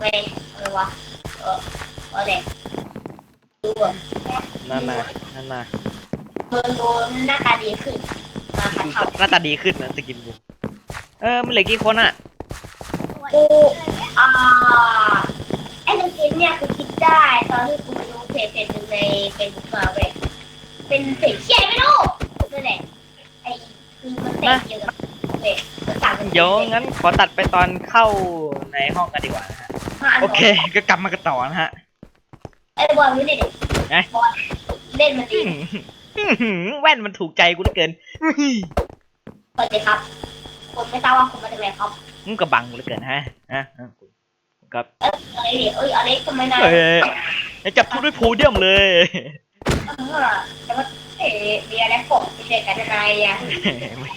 ไปอะไรวะเออเออเด็กดูแบบนั่นน่ะนั่นน่ะเมืองดูหน้าตาดีขึ้นมาขัดเทาหน้าตาดีขึ้นนะสกินกูเออมันเหลือกี่คนอะกูอ่าไอ้สกินเนี่ยกูคิดได้ตอนที่กูไปดูเพจเพจหนึ่งในเฟซบุ๊กมาเว้ยเป็นเพจเชี่ยไม่รู้นั่นแหละไอ้คือมันเตะเยอะเว้ยมันต่างกันเดี๋ยวงั้นขอตัดไปตอนเข้าในห้องกันดีกว่านะฮะ โอเค ก็กลับมากันต่อนะฮะ ไอ้บอลรู้ดิไง บอลเล่นมันดีอื้อหือแว่นมันถูกใจกูเหลือเกินอื้อหือเปิดเลยครับ ผมไม่ทราบว่าคุณมาจากไหนครับมึงก็บังกูเหลือเกินฮะฮะฮะครับเอ้ยเอ้ยเอ้ยอเล็กทำไมนายเอ้ยอย่าจับทุบด้วยโพเดียมเลย เออแต่ว่าเอ๊ะมีอะไรปกมีเด็กกันยังไงอะไม่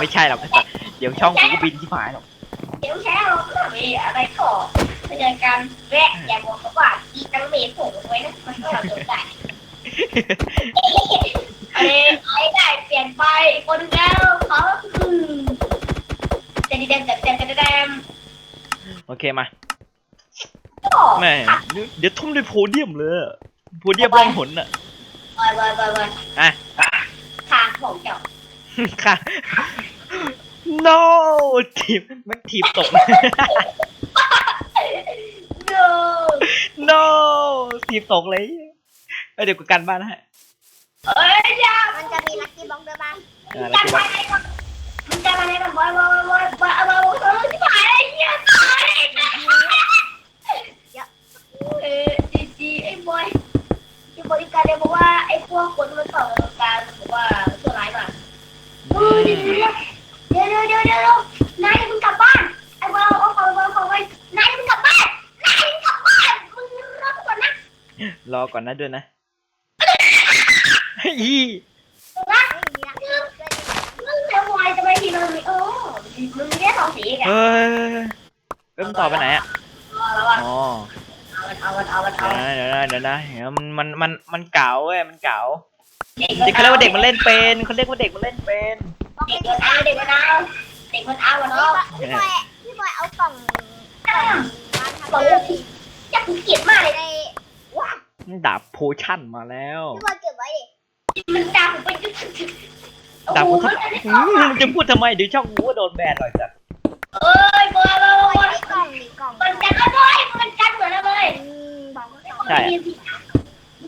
ไม่ใช่หรอกไอ้สัสเดี๋ยวช่องกูก็บินที่หายหรอก เดี๋ยวแช่เราก็มีอะไรก่อนเจอกันแวะอย่าบอกเขาว่าอีตังเมย์ผมไว้นะมันก็สนใจเอ้ยไอ้ได้เปลี่ยนไปคนแล้วเขาคือเต็มเต็มเต็มเต็มเต็มเต็มโอเคมาก็แม่เดี๋ยวเดี๋ยวทุ่มด้วยโพเดียมเลยโพเดียมร่องหนอะวายวายวายวายอะทางของเจ้าค่ะ no ถีบมันถีบตกโน้ no ถีบตกเลยเอ้ยเดี๋ยวกูกันบ้านนะฮะเอ้ยอย่ามันจะ นนะด้วยนะอีนะไม่มีลักกี้บ็อกด้วยมึงจะวายจะไปทีมันมีโอ้มึงมีแค่สองสีแกเฮ้ยเริ่มนต่อไปไหนอะเอาแล้วว่าอ๋อเอามันเอามันเอามันเอาเดี๋ยวนะเดี๋ยวนะเดี๋ยวนะเดี๋ยวมันมันมันมันเก่าเว้ยมันเก่าเด็กเด็กเขาเรียกว่าเด็กมันเล่นเป็นเขาเรียกว่าเด็กมันเล่นเป็นเด็กมันเอาเด็กมันเอาเด็กมันเอาเนาะพี่บอยพี่บอยเอากล่องกล่องมาทำบอกเลว่ายพี่จะเกลียดมากเลยในว้า ดาบโพชั่นมาแล้ว พี่บอยเก็บไว้ดิมันด่าผมไปจุดโอ้ดาบโหโพมัชั่นนอืมมึงจะพูดทำไมเดี๋ยวช่องกูก็โดนแบนหน่อยจ้ะเอ้ยบอยบอยบบออยยได้กล่องดิกล่องมันกันแล้วเลยมันกันเหมือนแล้วเลยอืมบอกว่าสองใช่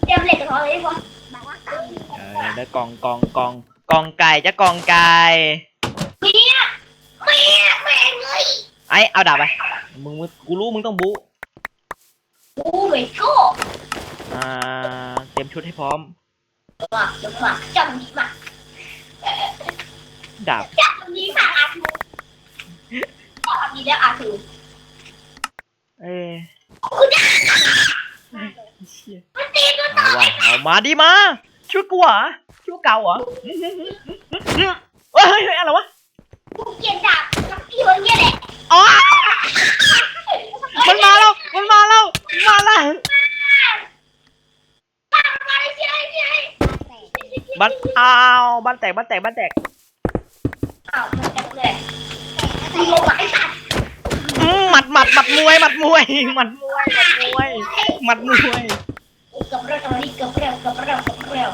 เตรียมเหล็กกับเขาเลยบอยบอกว่าสามเออแล้วกองกองกองกองไก่จะกองไก่เมียเมียแม่งเลยไอ้เอาดาบไปมึงมึงกูรู้มึงต้องบู๊ โอ้ไม่ก็ อ่า เตรียมชุดให้พร้อมมาจังมาจังดีมาดาบจังดีมาอาทูจังดีแล้วอาทูเอ้ยคุณจะเชี่ยมันตีกันเอาว่ะเอามาดิมาช่วยกูเหรอช่วยเก่าเหรออื้อหือหือหือเฮ้ยเฮ้ยเฮ้ยอะไรวะกูเกลียดดาบกับพี่คนเนี้ยแหละอ๋อมันมาแล้ว มันมาแล้วมันมาแล้ว บ้ามาเลยเชียร์เชียร์แตกบ้านอ้าวบ้านแตกบ้านแตกบ้านแตกอ้าวมันจังเลยแตมึงกลงมาไอ้สัตว์อืมหมัดหมัดหมัดมวยหมัดมวยหมัดมวยหมัดมวยหมัดมวยเกือบเร็วตอนนี้เกือบเร็วเกือบเร็วเกือบเร็ว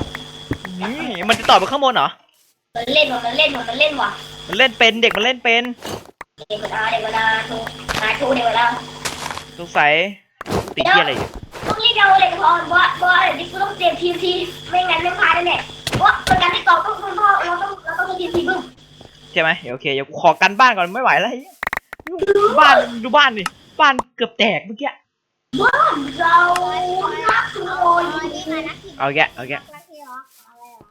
นี่มันจะต่อไปข้างบนเหรอมันเล่นว่ะมันเล่นว่ะมันเล่นว่ะมันเล่นเป็นเด็กมันเล่นเป็นเด็กมันอาเด็กมันอาทูนาทูเด็กมันอาสงสัยติดเหี้ยอะไรอยู่ ต้องรีบเอาเด็กพรว่าว่าเด็กกูต้องเตรียมทีมทีไม่งั้นไม่พลาดแน่ๆเพราะเป็นการที่ต่อต้องต้องเราต้องเราต้องทีมทีบึ้มใช่ไหมเดี๋ยวโอเคเดี๋ยวกูขอกันบ้านก่อนไม่ไหวแล้วไอ้เหี้ยดูบ้านดูบ้านดิบ้านเกือบแตกเมื่อกี้บ้านเรานักโมอ๋ยอนี่มาลักกี้เอาแกะเอาแกะลักกี้บ็อกอะไรอะ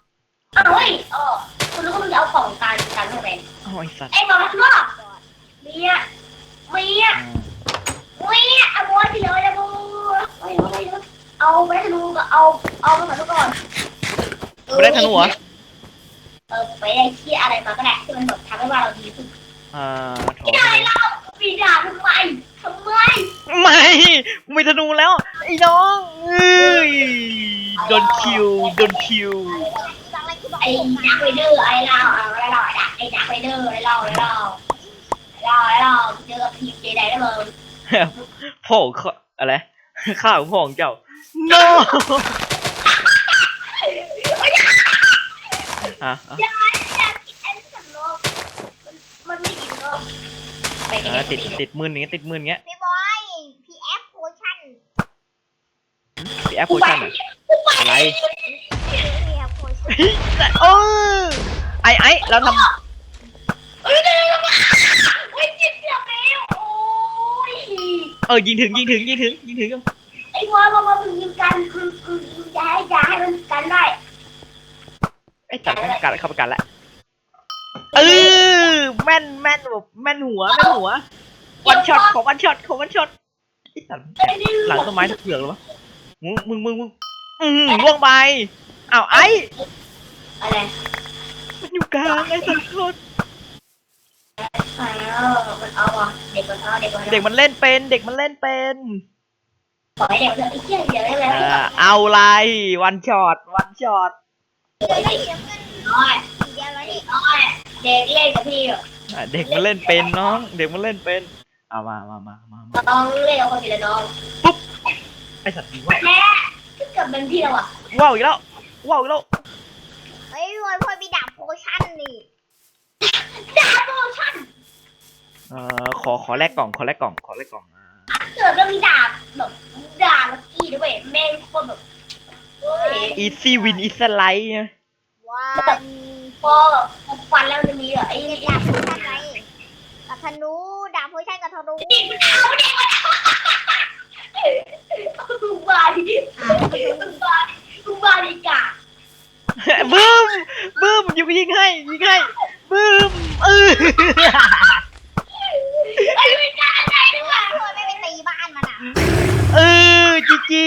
เอาเฮ้ยเออคุณรู้ว่ามึงจะเอาของการการเท่าไหร่เอาไอ้สัตว์ไอ้บอกมันว่าเมียเมียอืมเมียเอาบอลที่เลยนะบู ไม่รู้ไม่รู้เอาไปธนูก็เอาเอามาก่อนทุกคนไม่ได้ธนูเหรอ เออไปได้ที่อะไรมาก็ได้ที่มันแบบทำให้ว่าเราดีขึ้นอ่าโถไม่ได้เราปีดาทำไมทำไมไม่กูมีธนูแล้ว ไอ้น้องเอ้ยโดนคิวโดนคิวลักกี้บ็อกไอ้นักไปดื้อไอ้เราเอาไอ้เราไอ้นักไปดื้อไอ้เราไอ้เราไอ้เราไอ้เราเจอกับทีมเจไดได้เลยโพพ่อของข้าอะไร ข้าของพ่อของเจ้า no อะอะอย่าอย่ากินไอ้สัตว์โลกมันมันไม่กินโลกไปกันอะติดติดมืออย่างเงี้ยติดมืออย่างเงี้ยพี่บอยพี่แอฟโพชั่นแอปโพชั่นอะอะไร พี่แอฟโพชั่นเฮ้ยเออไอไอเราทเอ้ยเดี๋ยวเดี๋ยวเดี๋ยวเฮ้ยจิตเสียไปแล้วโอ้ยำเออยิงถึงยิงถึงยิงถึงยิงถึงไอ้บอยมามามึงยิงกันคือคืออย่าให้อย่าให้มันกันได้ไอ้ตัดกันกัดเข้าไปกันละเออแม่นแม่นแบบแม่นหัวแม่นหัววันช็อตของวันช็อตของวันช็อตไอ้ตัดไอ้นี่หลังต้นไม้ตะเกือกเลยวะมึงมึงมึงมึงอืมล่วงไปอ้าวไอ้อะไรมันอยู่กลางไอ้สัตว์โคตรอ่ามันเอาอะเด็กมันเอาเด็กมันเด็กมันเล่นเป็น เด็กมันเล่นเป็นปล่อยเด็กเถอะไอ้เหี้ยเดี๋ยวได้เอแล้วอเอาไรวันช็อตวันช็อตเดี๋ยวได้เสียเงินน้อยเดียวแล้วนี่น้อยเด็กเล่นกับพี่อะอะเด็กมันเล่นเป็นน้อง เด็กมันเล่นเป็นเอามามามามามาน้องเล่นกับคนทีละน้องไอ้สัตว์ดีว่าวแม่ถ้าเกิดเป็นพี่เราอะว้าวอีกแล้วว้าวอีกแล้วเฮ้ยพี่บอยพ่อมีดาบโพชั่นนี่ดาบโมชั่น เออขอขอแลกกล่องขอแลกกล่องขอแลกกล่องอ่าเกิดเรามีดาบแบบดาบลักกี้ด้วยแม่งโคตรแบบเฮ้ยอีซี่วินอีสไลด์วันพอฟันแล้วมันมีอะไอ้มีดาดาบบโพชั่นไหมกับธนูดาบโพชั่นกับธนูเด็กมันเอาเด็กมันเอามึงบ้าดิมึงบ้าดิมึงบ้าดิกาบึ้มบึ้มยิงยิงให้ยิงให้บึ้มเออ ไอ้ไม่กล้าอะไรด้วยว่ะพี่บอยไม่ไปตีบ้านมันอะเออจีจี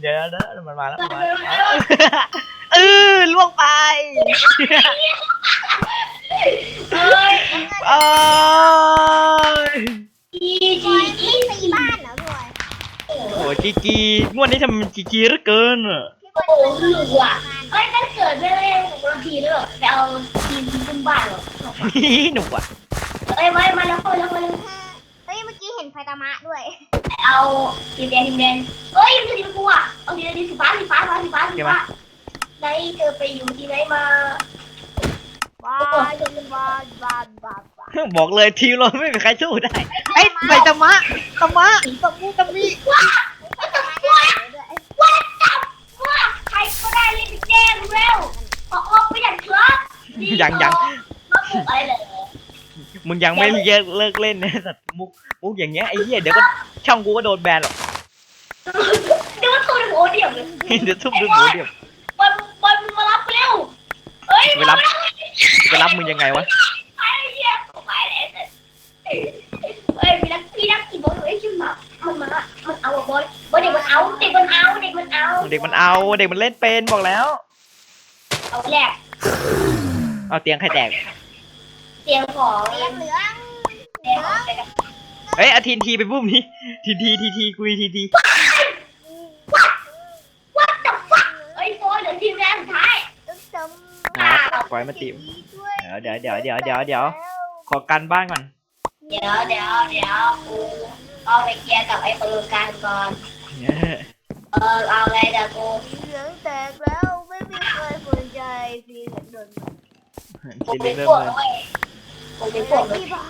เดี๋ยวนะมันมาแล้วมันมาแล้วเออล่วงไปเอ้ยเอ้ยจีจีจีไม่ตีบ้านเหรอพี่บอยโอ้จีจีงวดนี้ทำมันจีจีเหลือเกินอะพี่บอยโอ้จะหนูอะเอ้ยถ้าเกิดไม่เล่นบางทีแล้วแบบไปเอาทีมขึ้นบ้านหรอหนุกอะ เอ้ยไว้มาแล้วคนแล้วคนแล้วเฮ้ยเมื่อกี้เห็นไฟตามะด้วย เอาทีมแดงทีมแดงเอ้ยมันจะทีมกูอะเอาทีมแดงทีมสีฟ้าสีฟ้าสีฟ้าสีฟ้าไหนเธอไปอยู่ที่ไหนมาบ้านบ้านบ้านบ้านบ้านบอกเลยทีมเราไม่มีใครสู้ได้ไอ้ไปตะมะตะมะตะมูตะมีว้าไฟตามะด้วยว้าจับว้าใครก็ได้เล่นแดงเร็วออกออกไปอย่างครับมาปลุกอะไรเลย มึงยังไม่เลิกเลิกเล่นนะสัตว์มุกมุกอย่างเงี้ยไอ้เหี้ยเดี๋ยวก็ช่องกูก็โดนแบนหรอกเดี๋ยวมันตัวโหเดี่ยวเลยเดี๋ยวทุบด้วยหัวเดียวบอลบอลมึงมารับเร็วเฮ้ยไปรับจะรับมึงยังไงวะไปเหี้ยไปเลยเฮ้ยพี่นักพี่นักกี่บอลเฮ้ยชื่อมามันมามันเอาบอลบอลเด็กมันเอาเด็กมันเอาเด็กมันเอาเด็กมันเอาเด็กมันเล่นเป็นบอกแล้วเอาแรกเอาเตียงใครแตกเตียงของเหลืองเหลืองเตียงของไปกันเฮ้ยเอาทีนทีไปบุ้มนี้ทีทีทีทีกุยทีทีวัดจับฟักเฮ้ยโฟนเดี๋ยวทีมแรกสุดท้ายตึ้งตึ้งนะปล่อยมาติว เดี๋ยวเดี๋ยวเดี๋ยวเดี๋ยวเดี๋ยวขอการบ้านก่อน เดี๋ยวเดี๋ยวเดี๋ยวกูเอาไปเคลียร์กับไอ้ปืนกันก่อนเนี่ยเออเอาอะไรเดี๋ยวกูเหลืองแตกแล้วไม่มีใครสนใจพี่เดินกูทีเป็เล่นนเริ่มพวกเลย เว้ยกูเป็นพวกเลยพี่บอก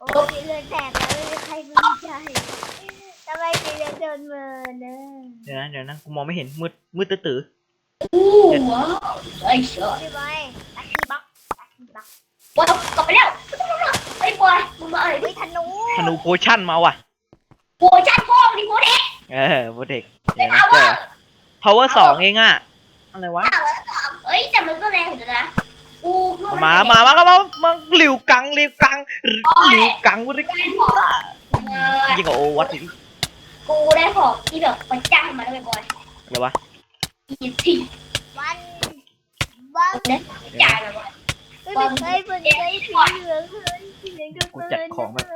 โอ้พี่เหลือแตกแล้วไม่มีใครสนใจทำไมพี่เดินมาเนอะเดี๋ยวนะเดี๋ยวนะกูมองไม่เห็นมืดมืดตื้ออู้ว้าวไอ้เสือพี่บอยลักกี้บ็อกลักกี้บ็อกบอลกลับไปแล้วไอ้บอยมึงมาอะไรเฮ้ธนูๆธนูโพชั่นมาว่ะโหชัดพ่อมึงดิโหเด็กเออโปรเทคเดี๋ยวนะเจอ power สองเองอะอะไรวะเอ้ยแต่มันก็แรงอยู่นะ กูมามา มามามามาหลิวกังหลิวกังหลิวกังวุ้ยได้ของเออยิ่งกว่าโอวัตอีกกูได้ของที่แบบมันจ้างมาด้วยบอยอะไรวะอีทีวันวันเนี่ยจ่ายมาบอยไม่มีใครสนใจสีเหลืองเลยสีเหลืองโดนกูจัดของแบบ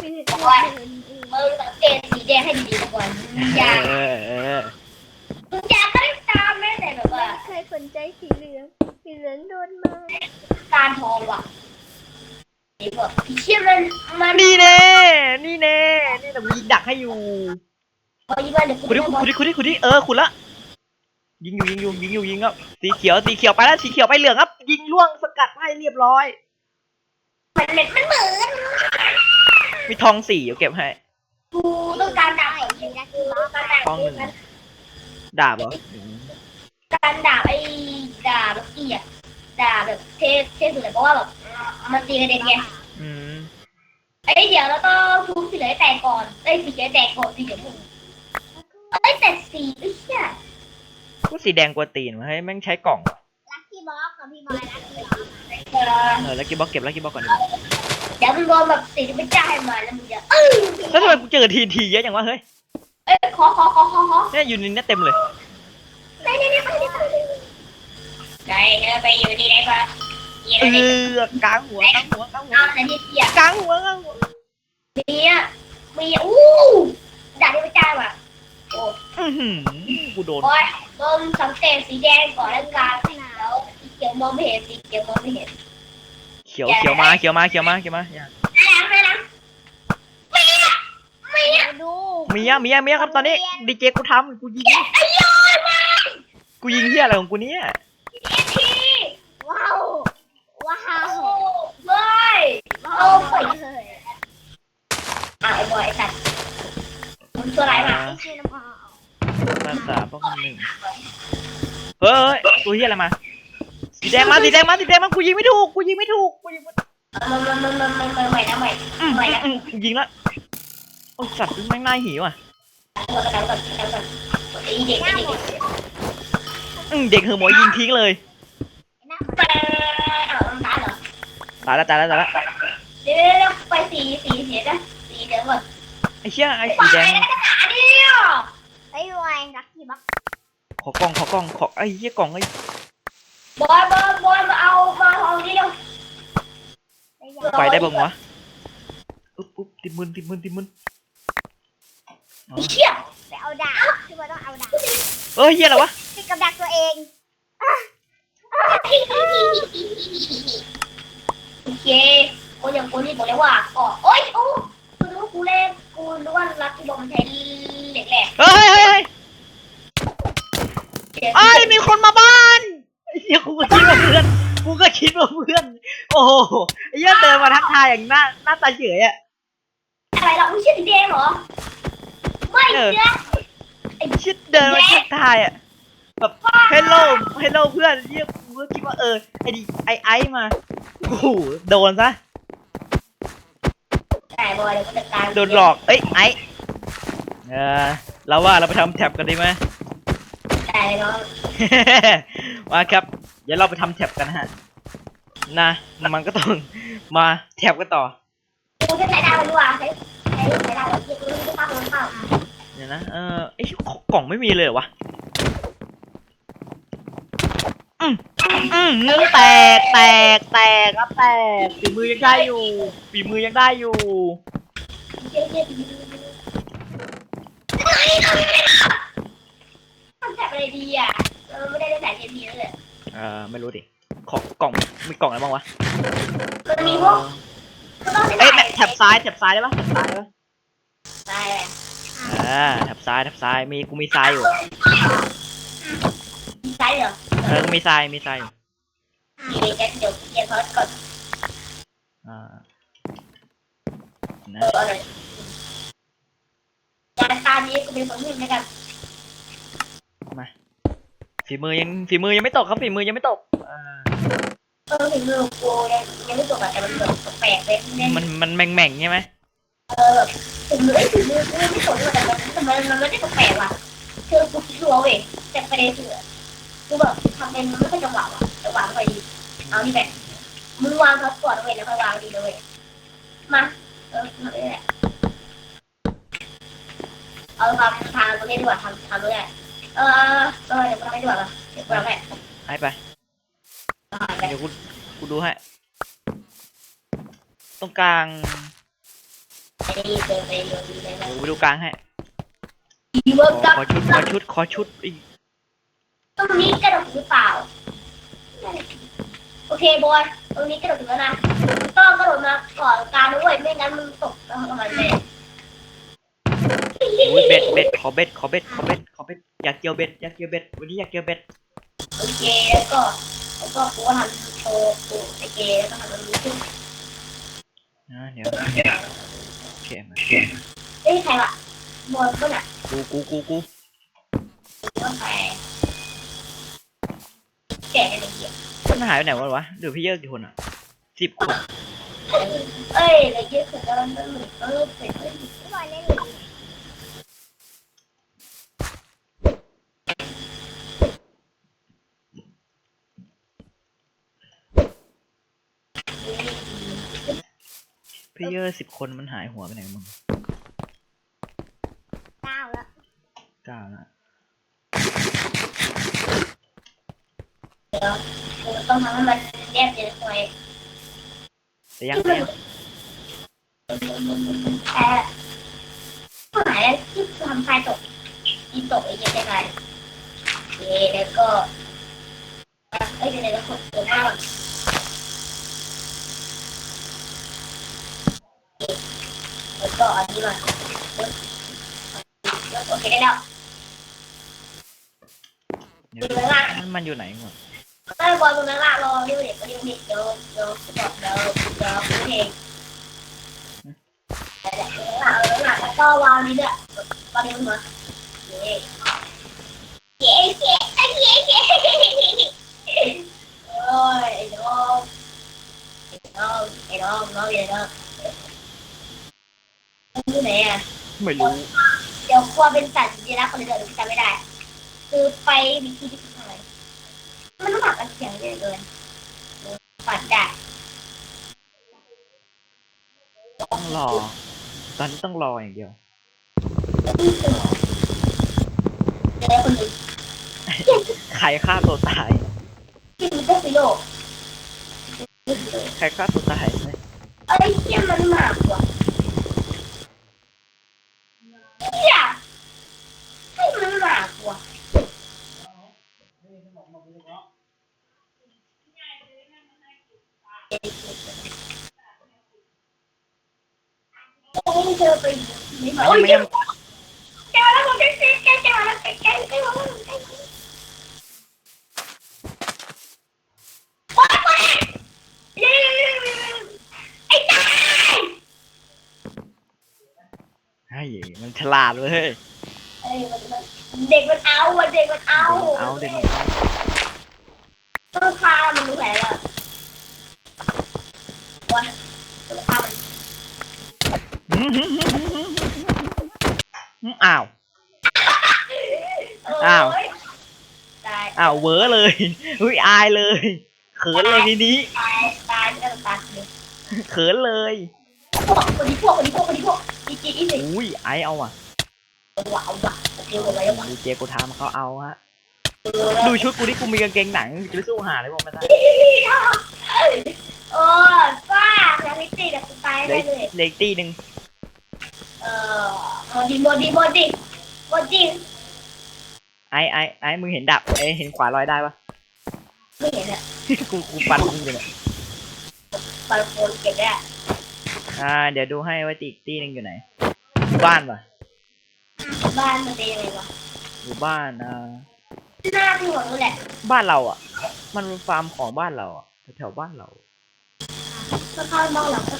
สีเหลืองโดนเดินมึงสังเกตสีแดงให้ดีๆนะบอยมึงเออยากอเออมึงอยากก็ได้ตามแม่แต่แบบว่าใครสนใจสีเหลืองสี เหลืองโดนมาการทองว่ะไอ้พวกพี่เชื่อมันมันนี่แน่นี่แน่ดักให้อยู่บอยยิงมาเดี๋ยวคุณดิคุณดิคุณดิคุณดิเออคุณละยิงอยู่ยิงอยู่ยิงอยู่ยิงครับสีเขียวสีเขียวไปแล้วสีเขียวไปเหลืองครับ ยิงล่วงสกัดให้เรียบร้อย มันเหม็นมันเหมือนมีทองสี่เดี๋ยวเก็บให้กูต้องการดาบไอ้มีนักกีฬาต้องการดาบทองหนึ่งดาบเหรออืม การดาบไอ้ดาบแบบเกียดาบแบบเทเทสุดเลยเพราะว่าแบบมันตีกระเด็นไงอืมไอ้เดี๋ยวแล้วก็ทุบสีเหลืองแตกก่อนไอ้สีเหลืองแตกก่อนสีเหลืองเอ้ยแต่สีไอ้เหี้ยกูสีแดงกว่าตีนวะเฮ้ยแม่งใช้กล่องว่ะลักกี้บ็อกกับพี่บอยลักกี้บ็อกเออเออแล้วกี้บ็อกเก็บแล้วกี้บ็อกก่อนดีกว่าเดี๋ยวมึงโดนแบบสีที่ไม่จ่ายมาแล้วมึงจะเออแล้วทำไมกูเจอทีทีเยอะอย่างวะเฮ้ยเอ้ยขอขอขอขอขอเนี่ยอยู่ในนี้เต็มเลย ไหนไหนไหนไปไหนไปไหนเออไปอยู่นี่ได้ปะเยี่ยเอเลยอกลางหัวกลางหัวกลางหัวเอาแต่ที่เสียกลางหัวกลางหัวมีอะมีอะอู้ด่าบที่ไม่จ่ายว่ะโอ้อื้อหือกูโดน โอ้ยโดนสังเกตสีแดงก่อนแล้วกันแล้วสีเขียวมองไม่เห็นสีเขียวมองไม่เห็นเขียวเขียวมาเขียวมาเขียวมาเขียวมาอย่าไม่นะไม่นะไม่นะไม่นะดูมีอะมีอะมีอะครับตอนนี้ดีเจกูทำกูยิง ไอ้ยอดมา กูยิงเฮียอะไรของกูเนี่ยทีว้าว ว้าโอ้วเฮ้ยว้าวเลยอะไอ้บอยไอ้สัตว์มึงตัวอะไรมาไม่ใช่น้ำมันมาสามป้องกันหนึ่งเฮ้ยตัวเฮียอะไรมาสีแดงมาสีแดงมาสีแดงมากูยิงไม่ถูกกูยิงไม่ถูกกูยิงไม่ถูกมันมันมันมันมันมันใหม่นะใหม่อืมอืมอืมกูยิงละโอ้สัตว์แม่งน่าหิวอะตัวกระดังก่อนกระดังก่อนไอ้เด็กไอ้เด็ก อืมเด็กเหอะหมอยิงทิ้งเลยน้ำไปเอาน้ำตาลเหรอตายแล้วตายแล้วตายแล้วเดี๋ยวไปสีสีเสียนะสีเดี๋ยวก่อนไอ้เชี่ยไอ้ไปสีแดงขนาดนี้อะไอ้บอยลักกี้บ็อกขอกล่องขอกล่องขอไอ้เหี้ยกล่องไอ้บอยบอยบอยมาเอามาเอานี่เร็วได้ยังไฟได้บ้างวะอุ๊บอุ๊บติดมึนติดมึนติดมึน ไอ้เชี่ยไปเอาดาบพี่บอยต้องเอาดาบเอ้ยเหี้ยอะไรวะติดกับดักตัวเองโอเคกูยังกูนี่บอกเลยว่าก่อโอ๊ยโอ้กูนึกว่ากูเล่นกูนึกว่ารักที่บอกมันใช้เหล็กแหลกเฮ้ยเฮ้ยเฮ้ยไอ้ยมีคนมาบ้านไอ้เหี้ยกูก็คิดว่าเพื่อนกูก็คิดว่าเพื่อน โอ้โหไอ้เหี้ยเดินมาทักทายอย่างหน้าหน้าตาเฉยอะอะไรล่ะอุ้ยเชี่ยสีแดงเหรอ ไม่เชื่อไอ้ชิดเดินมาทักทายอะ แบบเฮลโลเฮลโลเพื่อนเรียกกูก็คิดว่าเออ ไอ้ดิไอไอซ์มาโอ้โหโดนซะได้บอยเดี๋ยวกูจัดการโดนหลอก เอ้ยไอซ์เออเราว่าเราไปทำแท็บกันดีไหมได้เลยเนาะมาครับ เดี๋ยวเราไปทำแท็บกันนะฮะ นะมันก็ต้องมาแท็บกันต่อ กูจะใช้ดาวดีกว่าใช้ใช้ใช้ดาวเดี๋ยวกูรู้ภาพมัน เปล่าเดี๋ยวนะ เออไอ้กล่องไม่มีเลยเหรอวะอืมอืมเนื้อแตก แตก แตกครับแตกฝีมือยังได้อยู่ฝีมือยังได้อยู่เจ๊เจ๊ทำแบบอะไรดีอะเราไม่ได้ได้แต่เย็นดีเลย เออไม่รู้ดิ ของกล่องมีกล่องอะไรบ้างวะมันมีพวกก็ต้องเอ้ยแม่แท็บซ้ายแท็บซ้ายได้ปะแท็บซ้ายได้ปะ ได้เลยอ่าแท็บซ้ายแท็บซ้ายมีกูมีทรายอยู่ใช่เหรอเออกูมีทรายมีทรายอยู่เดี๋ยวเดี๋ยวเดี๋ยวเขาก่อนอ่าเอนะอเลยงานการนี้กูเป็นคนหนึ่งนะครับฝีมือยังฝีมือยังไม่ตกครับฝีมือยังไม่ตกอ่าเออถึงมือกูยังยังไม่จบอะแต่มันแบบแปลกเลยเนี่ยมันมันแม่งแม่งๆใช่ไหมเออ ถึงมือถึงมือกูไม่สนแต่มันแต่มันมันไม่ได้แปลกว่ะคือกูคิดว่าเว้ยแต่ประเด็นคือกูแบบทำเป็นมันไม่ค่อยจังหวะว่ะจังหวะไม่ค่อยดีเอานี่แบบมือวางเขาก่อนเว้ยแล้วค่อยวางดีเลยมาเออมาเลยแหละเอาทำทางตรงนี้ดีกว่าทำทำตรงนี้เออเออเดี๋ยวกูทำให้ดีกว่าเดี๋ยวกูทำให้ให้ไปไปเดี๋ยวกูกูดูให้ตรงกลาง ไปดีเดินไปเร็วดีเลยนะเดี๋ยวกูไปดูกลางให้ดีเวิร์กขกัอบขอชุดขอชุดขอชุดอีกตรงนี้กระโดดหรือเปล่า โอเคบอยตรงนี้กระโดดถึงแล้วนะต้องกระโดดมาก่อนการด้วยไม่งั้นมึงตกแล้วทำไมเลยอุ้ยเบ็ดเบ็ดขอเบ็ดขอเบ็ดขอเบ็ดขอเบ็ดอยากเกี่ยวเบ็ดอยากเกี่ยวเบ็ดวันนี้อยากเกี่ยวเบ็ดโอเคแล้วก็แล้วก็กูทำโชว์กูโอเคแล้วก็ทำมันรู้ขึ้นนะเดี๋ยว โอเคมาเอ้ยใครวะบอลก็น่ะกูกูกูกูก็ใครแก่กันเลยเหี้ยมันหายไปไหนวะวะเดี๋ยวพี่เยอะกี่คนอะสิบคน เอ้ยเลยเยอะสุดแล้วมันเหมือนเออเป็นเพื่อนพี่บอยเล่น หรือพี่เยอะสิบคนมันหายหัวไปไหนมึงเก้าแล้วเก้าละเดี๋ยวกูต้องทำให้มันแยกเป็นหน่วยแต่ยังแต่ยังแพ้ผู้หายที่ทำไฟตกอีตกไอ้ยังไงเย่แล้วก็เอ้ยเดี๋ยวเดี๋ยวกดตัวหน้าก่ อนแล้วก็อันนี้มาโอเคได้แล้วเดี๋ยวมันมันอยู่ไหนหมดเอ้ยบอลตรงนั้นละรอเดี๋ยวเด็กก็เดี๋ยวเด็กเดี๋ยวเดี๋ยวเดี๋ยวเดี๋ยวเดี๋ยวเพลงแล้วก็วางนี้ด้วยวางนี้มาเย้เย้เย้เย้เย้โอ้ยไอ้น้องไอ้น้องไอ้น้องน้องไอ้น้อง อยู่ไหนอะ ไม่รู้ เดี๋ยวกลัวเป็นสัตว์ยีราฟคนเดียวหนูจำไม่ได้ คือไปมีที่ที่ทำอะไรมันต้องหมักกันเสียงเยอะเกินปัดได้ต้องรอ ตอนนี้ต้องรออย่างเดียวเจอคนหนึ่งใครฆ่าตัวตาย ที่มันก็สิโลกใครฆ่าตัวตายไหมเอ้ยเที่ยมันมากกว่าเที่ยให้มันมากกว่าโอ้ยเจอไปไม่มา มัน โอ้ยยังไม่เจอยังแล้วผมจะแกแกแกมาแล้วแกแกแกมาแล้วว้าวไอ้ตายไอ้มันฉลาดเว้ยเอ้ยมันมันเด็กมันเอาอะเด็กมันเอาเอาเด็กมันเอาต้องพามันรู้แผลแล้ววะต้องพามัน หืมหืมหืมหืมหืมหืม อ้าว อ้าวเยตาย อ้าวเวอเลยอุ้ยอายเลยเขินเลยทีนี้ตาย ตายไม่ต้องตายเลยเขินเลยพวกคนนี้พวกคนนี้พวกคนนี้พวกอีจีอีสิอุ้ยไอเอาอะว้าวว่ะโอเคหมดแล้วว่ะดีเจกูทำเขาเอาฮะดูชุดกูที่กูมีกางเกงหนังจะไปสู้หาเลยบอกไม่ได้โอ้ป้าแล้วนิติเดี๋ยวกูตายเหลได้ยเลยเหลยตีหนึ่ง เอ่อโมดีโมดีโมดีโมดีไอไอไอมึงเห็นดับไอยเห็นขวาลอยได้ปะ ไม่เห็นอะกูกูฟันมึงอยู่เนี่ยบอลโคนเก็บได้อ่า เดี๋ยวดูให้ว่าตีอีกตีหนึ่งอยู่ไหนอยู่บ้านปะบ้านมันเป็นยังไงวะอยู่บ้านอ่าหน้าที่หัวนู่นแหละบ้านเราอะ มันเป็นฟาร์มของบ้านเราอะแถวๆบ้านเรา ก็เข้ามองหลังก็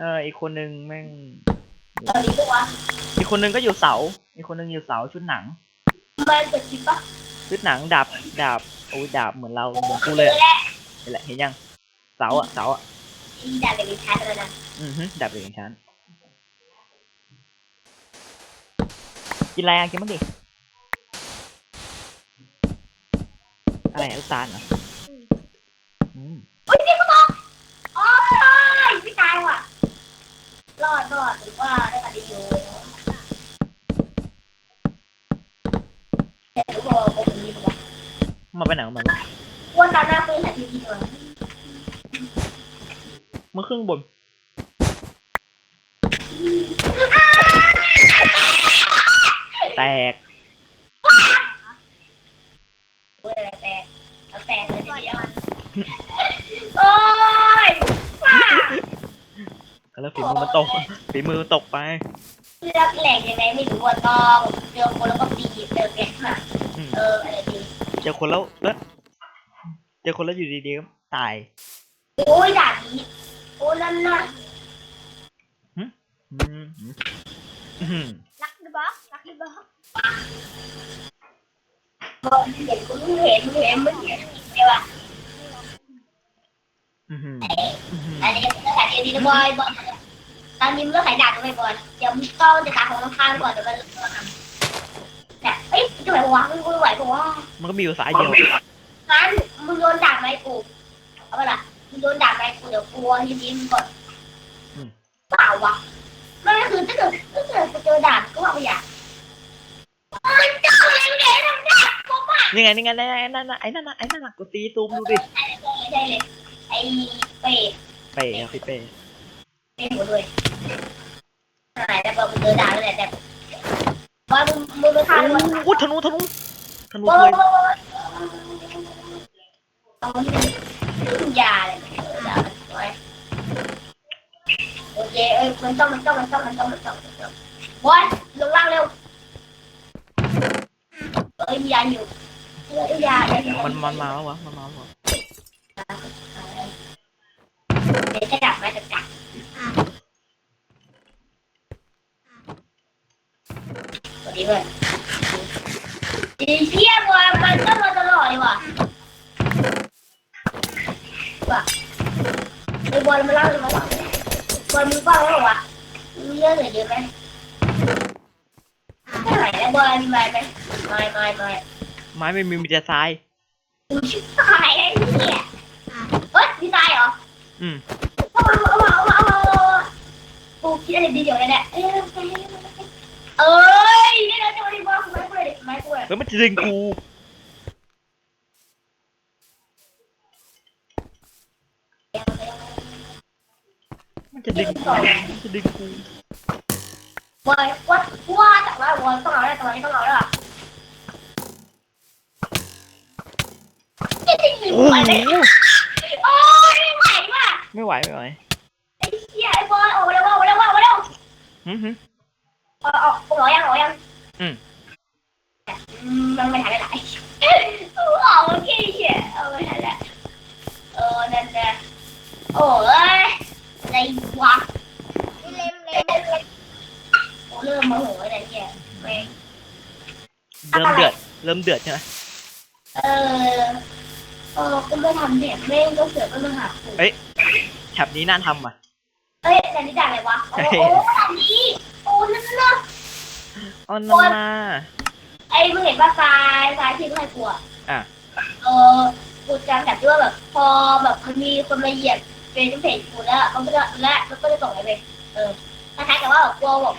เอออีกคนนึงแม่ง ตอนนี้ก็ว่าอีกคนนึงก็อยู่เสาอีกคนนึงอยู่เสาชุดหนังมันเกิดคลิปปะชุดหนังดาบดาบโอ้ยดาบเหมือนเราเหมือนกูเลยออะอแหละเห็นแหละเห็นยังเสาอะเสาอะอีดาเป็นชาร์จแล้วนะอือฮึดาบเหลืองชั้นกินอะไรอะกินมั้งดิอะไรลูกตาลเหรออืมโอ้ยเจ็บกูตกโอ้ยไม่ตายว่ะ รอดรอดหรือว่าได้ มาไปไหนของมันวะว่าตอนหน้าปืนถ่ายทีวีก่อนมันครึ่งบนแตกเว้ยอะไรแปลกแปลกเลยทีเดียวโอ้ แล้วฝีมือมันตก ฝีมือมันตกไปเลือกแหล่งยังไงไม่รู้ว่าต้องเจอคนแล้วก็ตีเจอแกมาอืมเอออะไรดีเจอคนแล้วเอ้ยเจอคนแล้วอยู่ดีๆก็ตาย โอ้ยด่านี้โอ้นั่นน่ะอืมอืมรักหรือบอกรักหรือบอกพอเห็นคุณเห็นเห็นมันเห็นใช่ปะ อืมอืมอืมอันนี้ก็ขายดีนะบอยบอยตอนนี้มันก็ขายด่ากันไปก่อนเดี๋ยวมึงต้องจะตาของน้ำข้างก่อนเดี๋ยวมันจะทำแต่เอ้ยจะไหวปะวะมึงไหวปะวะมันก็มีอยู่สายเดียวงั้นมึงโดนด่าไหมกูเอาไปละมึงโดนด่าไหมกูเดี๋ยวกลัวยิ้มยิ้มก่อนเปล่าวะไม่คือถ้าเกิดถ้าเกิดจะเจอด่าก็ว่าไปอย่างมันเจออะไรเนี่ยทำด่ากูป่ะนี่ไงนี่ไงนี่ไงไอ้นั่นน่ะไอ้นั่นน่ะไอ้นั่นน่ะกูตีตูมดูดิไม่ได้เลย ไอ้เป็ดเป้อะพี่เป้เป็ดหมดเลยหายแต่พอมึงเจอด่าแล้วแหละแต่ว่ามึงมึงไปฆ่ามันอู้ธนูธนูธนูโอ้เลยโหต้องมันยาเลยด่ามันไว้โอเคเอ้ยมันต้องมันต้องมันต้องมันต้องมันต้องมันต้องบอลลงล่างเร็วเอ้ยมียาอยู่เอ้ยยาเอ้ยมันมันมาแล้ววะมันมาแล้ววะเดี๋ยวจะดับไหมจะดับสวัสดีเพื่อนดีเชี่ยบอลมันต้องมาตลอดเลยว่ะว่ะไอ้บอลมาเล่าเลยมาเล่าบอลมึงฟังแล้วเหรอวะมีเยอะเหลือเยอะไหมไม่ไหวแล้วบอลมีไหมไหมไม่ไม่ไม่ไม้ไม่มีมีแต่ทรายกูชิบหายไอ้เนี่ยเฮ้ยดีตายเหรออืม กูคิดอะไรดีเดี๋ยวเลยเนี่ยเอ้ยเอ้ยนี่เราจะมาดีบอลกูไม่กูเลยไม่กูเลยเฮ้ยมันจะดึงกู มันจะดึงกูมันจะดึงกูบอลว่าว่าแต่ว่าบอลต้องเอาได้ตอนนี้ต้องเอาแล้วจริงจริงโอ้ไหวไหมโหโอ้ยไม่ไหวว่ะไม่ไหวไม่ไหวไอ้เหี้ยไอ้บอลออกแล้วออกมาออกแล้ว หืมหืมออกออกออกยังออกยังอืมมันไม่ทันแล้วออกโอเคเชียเอาไม่ทันแล้วเออนั่นแหละโอ้ยอะไรวะนี่เล็มเล็มโอ้เริ่มโมโหแล้วเนี่ยแม่งเริ่มเดือด เริ่มเดือดใช่ไหมเออเออก็ไม่ทำเด็กแม่งก็เสือกก็มาหากูแถบนี้น่าทำอะ เอ้ยแต่นี่ด่าอะไรวะ โอ้โหด่านี้โอ้นั่นน่ะอ๋อนั่นน่ะไอ้มึงเห็นว่าทรายทรายที่มึงให้กูอะอะ เออกูจำแบบที่ว่าแบบ พอแบบมันมีคนมาเหยียบเป็นเพจกูแล้วมันก็จะและมันก็จะส่งไปเลยเออคล้ายๆกับว่าแบบกลัวแบบ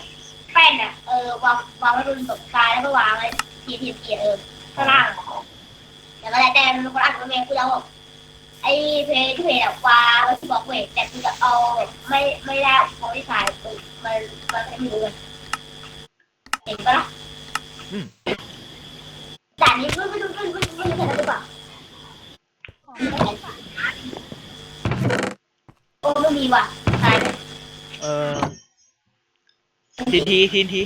แป้นอะ เออวางวางไว้บนตกทรายแล้วก็วางไว้ทีทีทีเออข้างล่างอะแต่ก็แล้วแต่มันคนอ่านคอมเมนต์กูแล้วแบบ ไอ้เพจที่เพจอะวางไว้ที่บอกเวทแต่กูจะเอาแบบไม่ไม่ได้เพราะที่ทรายกูมันมันไม่รู้เลยเห็นปะล่ะอืมด่านนี้ไม่ไม่รู้ไม่รู้ไม่รู้ไม่รู้หรือเปล่าของเล็มโอ้ไม่มีว่ะตายเออทีนทีทีนที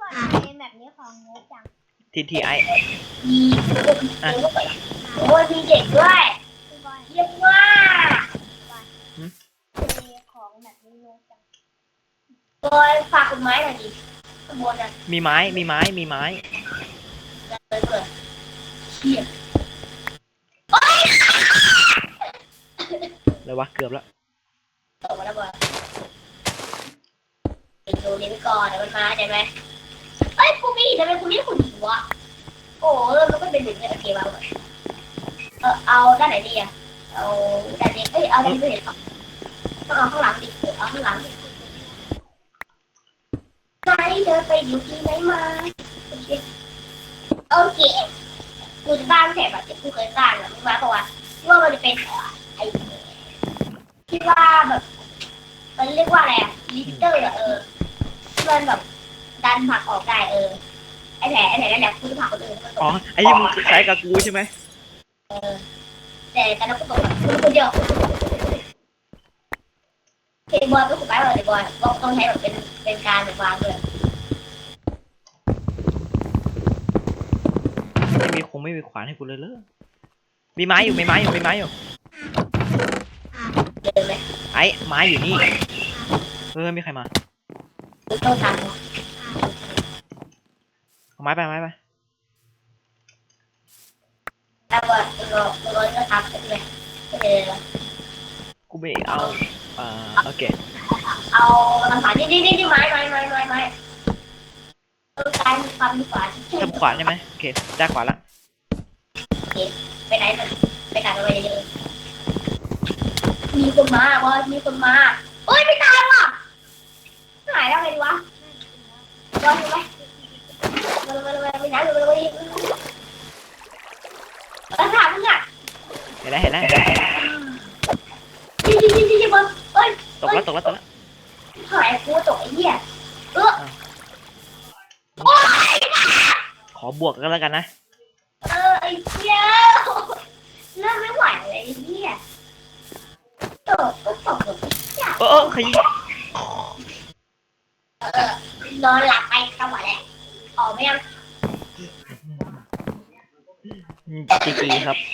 ก่อนในแบบนี้ของเล็มจังทีนทีไอ มีโอ้ยมีเด็กด้วยพี่บอย เยี่ยมมาก มีของแบบนี้เล็มจัง โดยฝากคุณไม้หน่อยดิขบวนน่ะมีไม้ มีไม้ มีไม้ เปิดเปิดเชี่ยแล้ววะ เกือบแล้ว ตกมาแล้วบอลดูนี่ไปก่อนเดี๋ยวมันมาใช่ไหมเอ้ยกูมีทำไมกูนี่คุณหิววะโอ้เริ่มมันก็เป็นหนึ่งในโอเคมาเลยเออเอาด้านไหนดีอะเอาด้านนี้เอ้ยเอาด้านนี้ไม่เห็นหรอกต้องเอาข้างหลังดิเอาข้างหลังดิ ไหนเธอไปอยู่ที่ไหนมาโอเคโอเคกูจะสร้างแถบแบบที่กูเคยสร้างอะมึงมาเพราะว่าว่ามันจะเป็นไอ้ที่ว่าแบบมันเรียกว่าอะไรอะลิมิเตอร์อะเออที่มันแบบดันผักออกได้เออไอ้แผลไอ้แผลนั่นแหละกูจะผักคนอื่นก็ตอ๋อกไอ้ที่มึงใช้กับกูใช่ไหมแต่แต่เราก็ตกแบบกูคนเดียว เฮ้ยบอยไม่ขุดไปเลยบอยต้องต้องใช้แบบเป็นเป็นการแบบวางเลยไม่มีคงไม่มีขวานให้กูเลยเลยมีไม้อยู่มีไม้อยู่มีไม้อยู่ เดินเลยไอ้ไม้อยู่นี่ เออมีใครมาต้องทเอาไม้ไปไม้ไปำแล้วบอยเราเราก็ทำเลยเออกูไม่เอา อ่าโอเคเอาลำบากนี่นี่นี่ไม้ไม้ไม้ไม้ไม้ต้องการความดีกว่าทำขวานใช่ไหมโอเคได้ขวานละไปไหนมันไปไหนไปเลยมีคนมาบอยมีคนมาโอ้ยไม่ตายว่ะหายแล้วไงดีวะบอยไปไปไปไปไปไหนไปไปไปแล้วถามมึงอะเห็นแล้วเห็นแล้วเห็นแล้วจริงจริงจริงจริงบอย เอ้ยตกแล้วตกแล้วตกแล้วหายกูตกไอ้เหี้ยเออโอ้ยขอบวกกันแล้วกันนะ เออไอ้เหี้ยเริ่มไม่ไหวเลยไอ้เหี้ยตกก็ตกแบบเออเออใครยิงนอนหลับไปทั้งวันแหละออกไม่ยังจีจีครับ